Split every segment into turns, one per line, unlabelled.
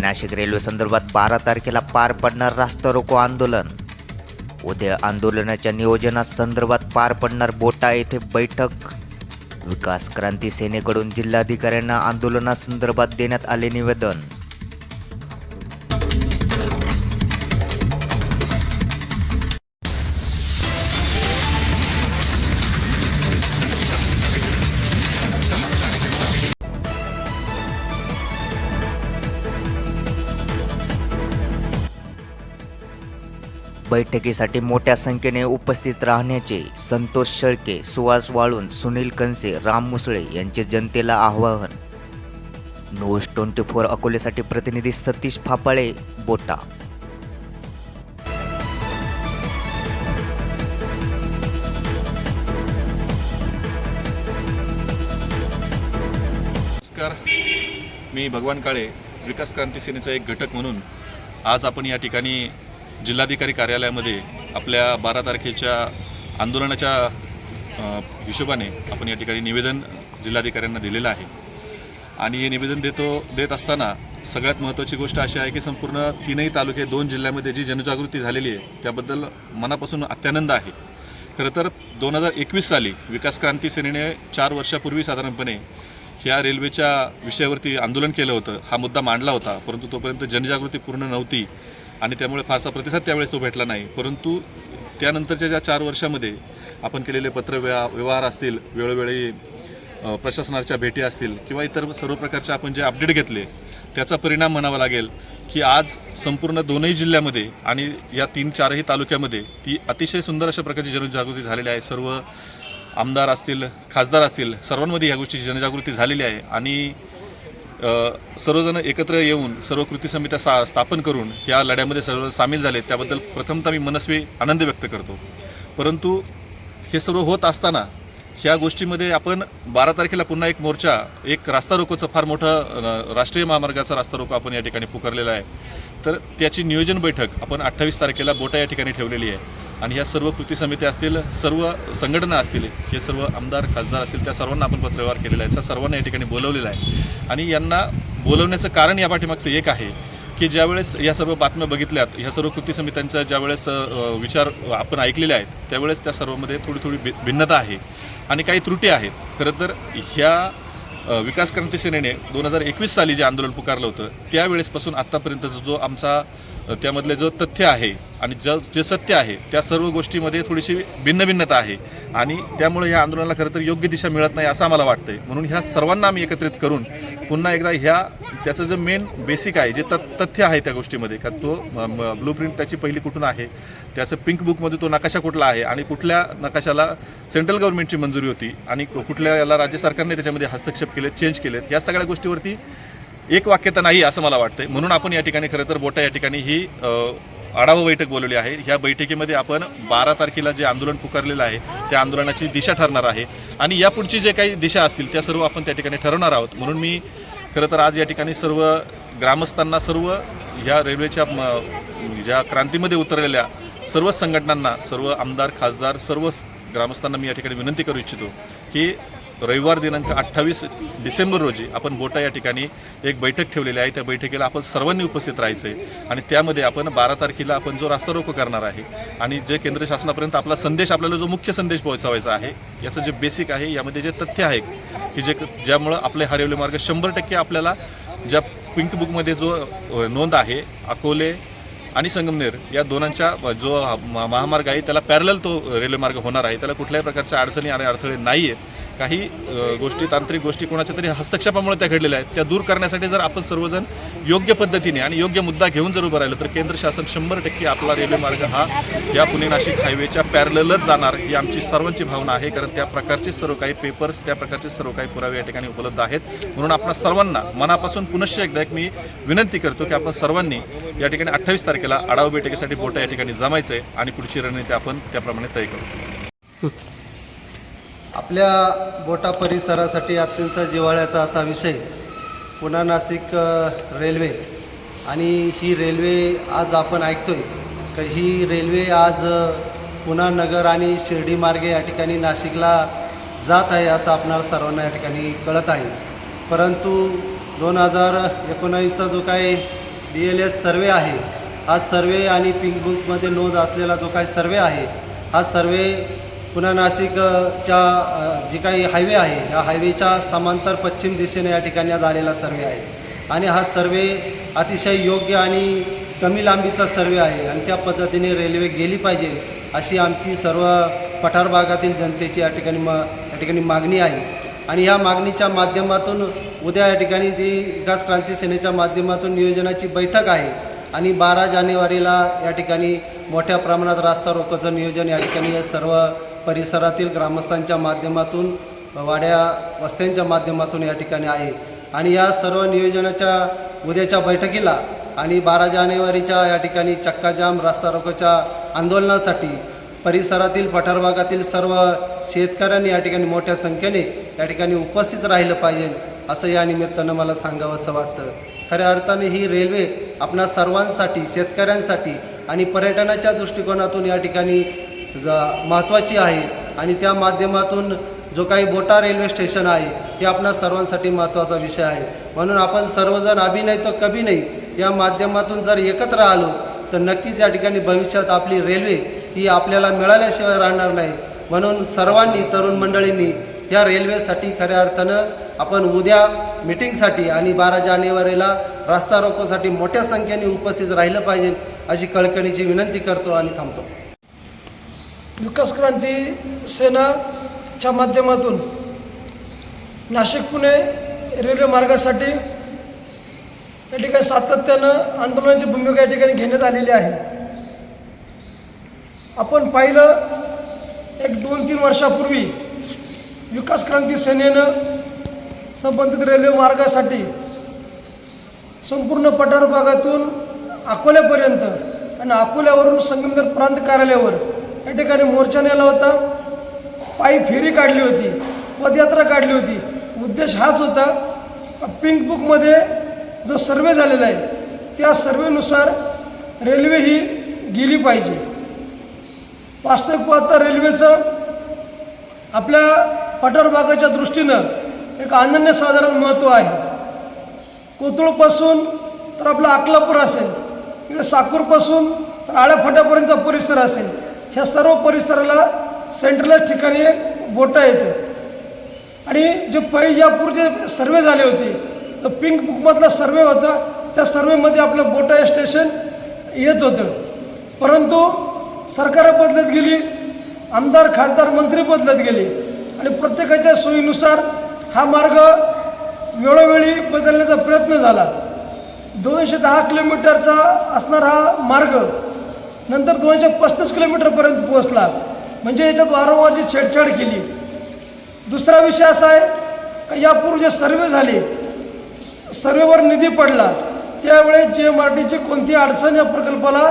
Nashik railway संदर्भात बारा तारखेला पार पडणार रास्ता रोको आंदोलन. उद्या आंदोलनाच्या नियोजनासंदर्भात पार पडणार बोटा येथे बैठक. विकास क्रांती सेनेकडून जिल्हाधिकाऱ्यांना आंदोलनासंदर्भात देण्यात आले निवेदन. बैठकीसाठी मोठ्या संख्येने उपस्थित राहण्याचे संतोष शेळके सुहास वाळून सुनील कनसे राम मुसळे यांचे जनतेला आवाहन. न्यूज ट्वेंटी फोर अकोलेसाठी प्रतिनिधी सतीश फापाळे बोटा.
नमस्कार. मी भगवान काळे विकास क्रांती सेनेचा एक घटक म्हणून आज आपण या ठिकाणी जिल्हाधिकारी कार्यालयामध्ये आपल्या बारा तारखेच्या आंदोलनाच्या हिशोबाने आपण या ठिकाणी निवेदन जिल्हाधिकाऱ्यांना दिलेलं आहे. आणि हे निवेदन देतो देत असताना सगळ्यात महत्त्वाची गोष्ट अशी आहे की संपूर्ण तीनही तालुके दोन जिल्ह्यामध्ये जी जनजागृती झालेली आहे त्याबद्दल मनापासून अत्यानंद आहे. खरं तर दोन हजार एकवीस साली विकास क्रांती सेनेने चार वर्षापूर्वी साधारणपणे ह्या रेल्वेच्या विषयावरती आंदोलन केलं होतं हा मुद्दा मांडला होता परंतु तोपर्यंत जनजागृती पूर्ण नव्हती. आणि त्यामुळे फारसा प्रतिसाद त्यावेळेस तो भेटला नाही. परंतु त्यानंतरच्या ज्या चार वर्षामध्ये आपण केलेले पत्र व्यवहार असतील वेळोवेळी प्रशासनाच्या भेटी असतील किंवा इतर सर्व प्रकारचे आपण जे अपडेट घेतले त्याचा परिणाम म्हणावा लागेल की आज संपूर्ण दोनही जिल्ह्यामध्ये आणि या तीन चारही तालुक्यामध्ये ती अतिशय सुंदर अशा प्रकारची जनजागृती झालेली आहे. सर्व आमदार असतील खासदार असतील सर्वांमध्ये या गोष्टीची जनजागृती झालेली आहे. आणि सर्वजण एकत्र येऊन सर्व कृती समित्या सा स्थापन करून या लढ्यामध्ये सर्व सामील झाले त्याबद्दल प्रथमतः मी मनस्वी आनंद व्यक्त करतो. परंतु हे सर्व होत असताना ह्या गोष्टीमध्ये आपण बारा तारखेला पुन्हा एक मोर्चा एक रास्ता रोकोचं फार मोठं राष्ट्रीय महामार्गाचा रास्ता रोको आपण या ठिकाणी पुकारलेला आहे. तर त्याची नियोजन बैठक आपण अठ्ठावीस तारखेला बोटा या ठिकाणी ठेवलेली आहे. आणि ह्या सर्व कृती समित्या असतील सर्व संघटना असतील हे सर्व आमदार खासदार असतील त्या सर्वांना आपण पत्रव्यवहार केलेला आहे. त्या सर्वांना या ठिकाणी बोलवलेलं आहे. आणि यांना बोलवण्याचं कारण या पाठीमागचं एक आहे की ज्यावेळेस या सर्व बातम्या बघितल्यात ह्या सर्व कृती समित्यांचा ज्यावेळेस विचार आपण ऐकलेले आहेत त्यावेळेस त्या सर्वांमध्ये थोडी थोडी भि- भिन्नता आहे आणि काही त्रुटी आहेत. खरं तर ह्या विकास क्रांती सेनेने दोन हजार एकवीस साली जे आंदोलन पुकारलं होतं त्यावेळेसपासून आत्तापर्यंतचा जो आमचा त्यामधले जो तथ्य आहे आणि ज जे सत्य आहे त्या सर्व गोष्टीमध्ये थोडीशी भिन्न भिन्नता आहे. आणि त्यामुळे ह्या आंदोलनाला खरं तर योग्य दिशा मिळत नाही असं आम्हाला वाटतंय. म्हणून ह्या सर्वांना आम्ही एकत्रित करून पुन्हा एकदा ह्या त्याचं जे मेन बेसिक आहे जे तत तथ्य आहे त्या गोष्टीमध्ये का तो ब्लू प्रिंट त्याची पहिली कुठून आहे त्याचं पिंक बुकमध्ये तो नकाशा कुठला आहे आणि कुठल्या नकाशाला सेंट्रल गव्हर्नमेंटची मंजुरी होती आणि कुठल्या याला राज्य सरकारने त्याच्यामध्ये हस्तक्षेप केले चेंज केलेत या सगळ्या गोष्टीवरती एक वाक्यता नाही असं मला वाटतंय. म्हणून आपण या ठिकाणी खरं तर बोटा या ठिकाणी ही आढावा बैठक बोलवली आहे. ह्या बैठकीमध्ये आपण बारा तारखेला जे आंदोलन पुकारलेलं आहे त्या आंदोलनाची दिशा ठरणार आहे. आणि यापुढची जे काही दिशा असतील त्या सर्व आपण त्या ठिकाणी ठरवणार आहोत. म्हणून मी खरं तर आज या ठिकाणी सर्व ग्रामस्थांना सर्व ह्या रेल्वेच्या म- ज्या क्रांतीमध्ये उतरलेल्या सर्वच संघटनांना सर्व आमदार खासदार सर्वच ग्रामस्थांना मी या ठिकाणी विनंती करू इच्छितो की रविवार दिनांक अठ्ठावीस डिसेंबर रोजी आपण बोटा या ठिकाणी एक बैठक ठेवलेली आहे. त्या बैठकीला आपण सर्वांनी उपस्थित राहायचं आहे आणि त्यामध्ये आपण बारा तारखेला आपण जो रास्ता रोको करणार आहे आणि जे केंद्र शासनापर्यंत आपला संदेश आपल्याला जो मुख्य संदेश पोहोचवायचा आहे याचं जे बेसिक आहे यामध्ये जे तथ्य आहे की जे ज्यामुळं आपले हरवले मार्ग शंभर टक्के आपल्याला ज्या पिंक बुकमध्ये जो नोंद आहे अकोले आणि संगमनेर या दोनांच्या जो महामार्ग आहे त्याला पॅरल तो रेल्वेमार्ग होणार आहे. त्याला कुठल्याही प्रकारच्या अडचणी आणि अडथळे नाही आहेत काही गोष्टी तांत्रिक गोष्टी कोणाच्या तरी हस्तक्षेपामुळे त्या घडलेल्या आहेत. त्या दूर करण्यासाठी जर आपण सर्वजण योग्य पद्धतीने आणि योग्य मुद्दा घेऊन जर उभं राहिलं तर केंद्र शासन शंभर टक्के आपला रेल्वे मार्ग हा या पुणे नाशिक हायवेच्या पॅरलच जाणार ही आमची सर्वांची भावना आहे. कारण त्या प्रकारचे सर्व काही पेपर्स त्या प्रकारचे सर्व काही पुरावे या ठिकाणी उपलब्ध आहेत. म्हणून आपण सर्वांना मनापासून पुनश्च एकदा एक मी विनंती करतो की आपण सर्वांनी या ठिकाणी अठ्ठावीस तारखेला आढावा बैठकीसाठी बोटा या ठिकाणी जमायचं आहे आणि पुढची रणनीती आपण त्याप्रमाणे तय करू.
आपल्या बोटा परिसरासाठी अत्यंत जिव्हाळ्याचा असा विषय पुणा नाशिक रेल्वे. आणि ही रेल्वे आज आपण ऐकतो आहे ही रेल्वे आज पुन्हा नगर आणि शिर्डी मार्गे या ठिकाणी नाशिकला जात आहे असं आपणाला सर्वांना या ठिकाणी कळत आहे. परंतु दोन हजार एकोणावीसचा जो काही डी एल एस सर्वे आहे हा सर्वे आणि पिंक बुकमध्ये नोंद असलेला जो काही सर्वे आहे हा सर्वे पुन्हा नाशिकच्या जी काही हायवे आहे या हायवेच्या समांतर पश्चिम दिशेने या ठिकाणी झालेला सर्वे आहे. आणि हा सर्वे अतिशय योग्य आणि कमी लांबीचा सर्वे आहे आणि त्या पद्धतीने रेल्वे गेली पाहिजे अशी आमची सर्व पठार भागातील जनतेची या ठिकाणी म या ठिकाणी मागणी आहे. आणि या मागणीच्या माध्यमातून उद्या या ठिकाणी ती विकास क्रांती सेनेच्या माध्यमातून नियोजनाची बैठक आहे आणि बारा जानेवारीला या ठिकाणी मोठ्या प्रमाणात रास्ता रोकोचं नियोजन या ठिकाणी या सर्व परिसरातील ग्रामस्थांच्या माध्यमातून वाड्या वस्त्यांच्या माध्यमातून या ठिकाणी आहे. आणि या सर्व नियोजनाच्या उद्याच्या बैठकीला आणि बारा जानेवारीच्या या ठिकाणी चक्काजाम रास्ता रोकोच्या आंदोलनासाठी परिसरातील पठार भागातील सर्व शेतकऱ्यांनी या ठिकाणी मोठ्या संख्येने या ठिकाणी उपस्थित राहिलं पाहिजे असं या निमित्तानं मला सांगावंसं वाटतं. खऱ्या अर्थाने ही रेल्वे आपणा सर्वांसाठी शेतकऱ्यांसाठी आणि पर्यटनाच्या दृष्टिकोनातून या ठिकाणी ज महत्त्वाची आहे. आणि त्या माध्यमातून जो काही बोटा रेल्वे स्टेशन आहे हे आपणा सर्वांसाठी महत्त्वाचा विषय आहे. म्हणून आपण सर्वजण अभिनय तर कभी नाही या माध्यमातून जर एकत्र आलो तर नक्कीच या ठिकाणी भविष्यात आपली रेल्वे ही आपल्याला मिळाल्याशिवाय राहणार नाही. म्हणून सर्वांनी तरुण मंडळींनी या रेल्वेसाठी खऱ्या अर्थानं आपण उद्या मिटिंगसाठी आणि बारा जानेवारीला रास्ता रोकोसाठी मोठ्या संख्येने उपस्थित राहिलं पाहिजे अशी कळकळीची विनंती करतो आणि थांबतो.
विकास क्रांती सेनाच्या माध्यमातून नाशिक पुणे रेल्वे मार्गासाठी या ठिकाणी सातत्यानं आंदोलनाची भूमिका या ठिकाणी घेण्यात आलेली आहे. आपण पाहिलं एक दोन तीन वर्षापूर्वी विकास क्रांती सेनेनं संबंधित रेल्वे मार्गासाठी संपूर्ण पठार भागातून अकोल्यापर्यंत आणि अकोल्यावरून संगमनेर प्रांत कार्यालयावर या ठिकाणी मोर्चा नेला होता. पायी फेरी काढली होती पदयात्रा काढली होती. उद्देश हाच होता पिंक बुकमध्ये जो सर्वे झालेला आहे त्या सर्वेनुसार रेल्वे ही गेली पाहिजे. वास्तविक पाहता रेल्वेचं आपल्या पठार भागाच्या दृष्टीनं एक अनन्यसाधारण महत्त्व आहे. कोथरूडपासून तर आपलं अकलापूर असेल इकडे साकूरपासून तर आळ्याफाट्यापर्यंतचा परिसर असेल. ह्या सर्व परिसराला सेंट्रलच ठिकाणी बोटा येतं आणि जे पै यापूर्वी सर्वे झाले होते तर पिंक बुकमधला सर्वे होता त्या सर्वेमध्ये आपलं बोटा हे स्टेशन येत होतं. परंतु सरकारं बदलत गेली आमदार खासदार मंत्री बदलत गेले आणि प्रत्येकाच्या सोयीनुसार हा मार्ग वेळोवेळी बदलण्याचा प्रयत्न झाला. दोनशे दहा किलोमीटरचा असणारा हा मार्ग नंतर दोनशे पस्तीस किलोमीटरपर्यंत पोहोचला. म्हणजे याच्यात वारंवारची छेडछाड केली. दुसरा विषय असा आहे का यापूर्वी जे सर्वे झाले सर्वेवर निधी पडला त्यावेळेस जी एम आर टीची कोणती अडचण या प्रकल्पाला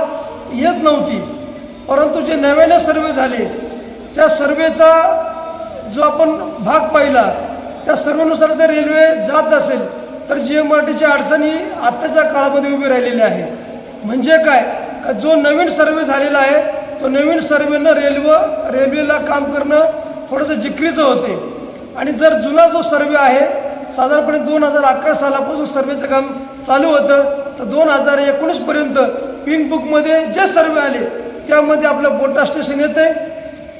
येत नव्हती. परंतु जे नव्याने सर्वे झाले त्या सर्वेचा जो आपण भाग पाहिला त्या सर्वेनुसार जर रेल्वे जात असेल तर जी एम आर टीची अडचणी आत्ताच्या काळामध्ये उभी राहिलेली आहे. म्हणजे काय? का जो नवीन सर्वे झालेला आहे तो नवीन सर्वेनं रेल्वे रेल्वेला काम करणं थोडंसं जिक्रीचं होते. आणि जर जुना जो सर्वे आहे साधारणपणे दोन हजार अकरा सालापासून सर्वेचं काम चालू होतं तर दोन हजार एकोणीसपर्यंत पिंक बुकमध्ये जे सर्वे आले त्यामध्ये आपलं बोटा स्टेशन येते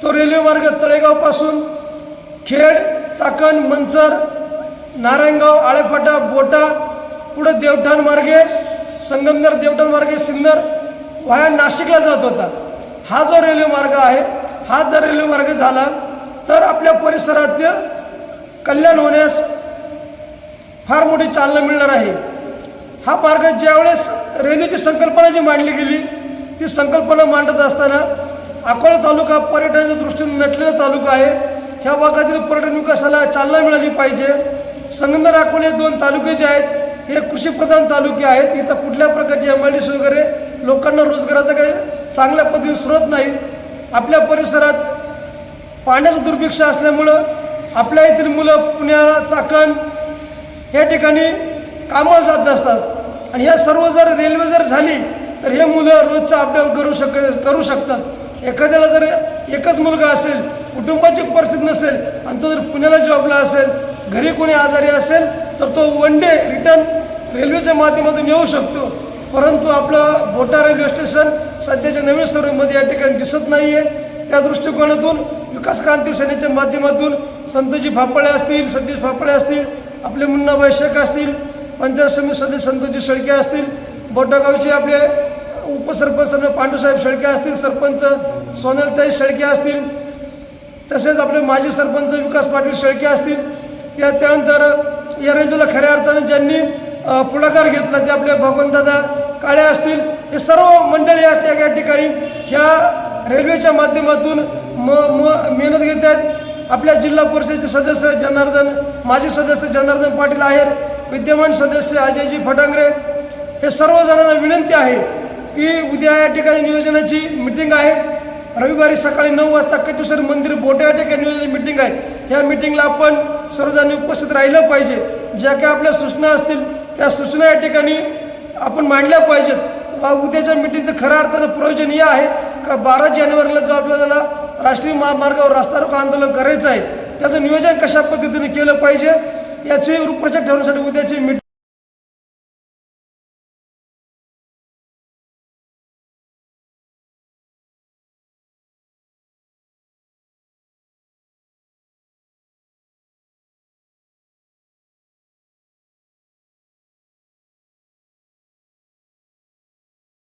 तो रेल्वे मार्ग तळेगावपासून खेड चाकण मंचर नारायणगाव आळेफाटा बोटा पुढं देवठाण मार्गे संगमनेर देवठाण मार्गे सिन्नर वाया नाशिकला जात होता. हा जो रेल्वे मार्ग आहे हा जर रेल्वे मार्ग झाला तर आपल्या परिसरातील कल्याण होण्यास फार मोठी चालना मिळणार आहे. हा मार्ग ज्यावेळेस रेल्वेची संकल्पना जी मांडली गेली ती संकल्पना मांडत असताना अकोला तालुका पर्यटनाच्या दृष्टीने नटलेला तालुका आहे. ह्या भागातील पर्यटन विकासाला चालना मिळाली पाहिजे. संगमनेर अकोले दोन तालुके जे आहेत हे कृषीप्रधान तालुके आहेत. इथं कुठल्या प्रकारचे एम आय डी वगैरे लोकांना रोजगाराचा काही चांगल्या पद्धतीने स्रोत नाही. आपल्या परिसरात पाण्याचं दुर्भिक्ष असल्यामुळं आपल्या येथील मुलं पुण्याला चाकण या ठिकाणी कामाला जात असतात आणि ह्या सर्व जर रेल्वे जर झाली तर हे मुलं रोजचा अपडाऊन करू शक करू शकतात. एखाद्याला जर एकच मुलगा असेल कुटुंबाची परिस्थिती नसेल आणि तो जर पुण्याला जॉबला असेल घरी कोणी आजारी असेल तर तो वन डे रिटर्न रेल्वेच्या माध्यमातून येऊ शकतो. परंतु आपलं बोटा रेल्वे स्टेशन सध्याच्या नवीन स्वरूपमध्ये या ठिकाणी दिसत नाही आहे त्या दृष्टिकोनातून विकास क्रांती सेनेच्या माध्यमातून संतोजी फापळे असतील सतीश फापळे असतील आपले मुन्नाबाई शेख असतील पंचायत समिती सदस्य संतोजी शेळके असतील बोटागावचे आपले उपसरपंच पांडूसाहेब शेळके असतील सरपंच सोनलताई शेळके असतील तसेच आपले माजी सरपंच विकास पाटील शेळके असतील त्या त्यानंतर या रेल्वेला खऱ्या अर्थानं ज्यांनी पुढाकार घेतला ते आपले भगवंतदादा काळे असतील हे सर्व मंडळी या या ठिकाणी. ह्या रेल्वेच्या माध्यमातून म म मेहनत घेत आहेत. आपल्या जिल्हा परिषदेचे सदस्य जनार्दन माजी सदस्य जनार्दन पाटील आहेत विद्यमान सदस्य अजयजी फटांगरे. हे सर्वजणांना विनंती आहे की उद्या या ठिकाणी नियोजनाची मिटिंग आहे. रविवारी सकाळी नऊ वाजता कचेश्वर मंदिर बोटे या ठिकाणी नियोजन मिटिंग आहे. ह्या मिटिंगला आपण सर्वजणांनी उपस्थित राहिलं पाहिजे. ज्या काही आपल्या सूचना असतील त्या सूचना या ठिकाणी आपण मांडल्या पाहिजेत. वा उद्याच्या मिटिंगचं खऱ्या अर्थानं प्रयोजन हे आहे का बारा जानेवारीला जो आपल्याला राष्ट्रीय महामार्गावर रस्ता रोको आंदोलन करायचं आहे त्याचं नियोजन कशा पद्धतीने केलं पाहिजे याचे रूपरेषा ठरवण्यासाठी उद्याची मिटिंग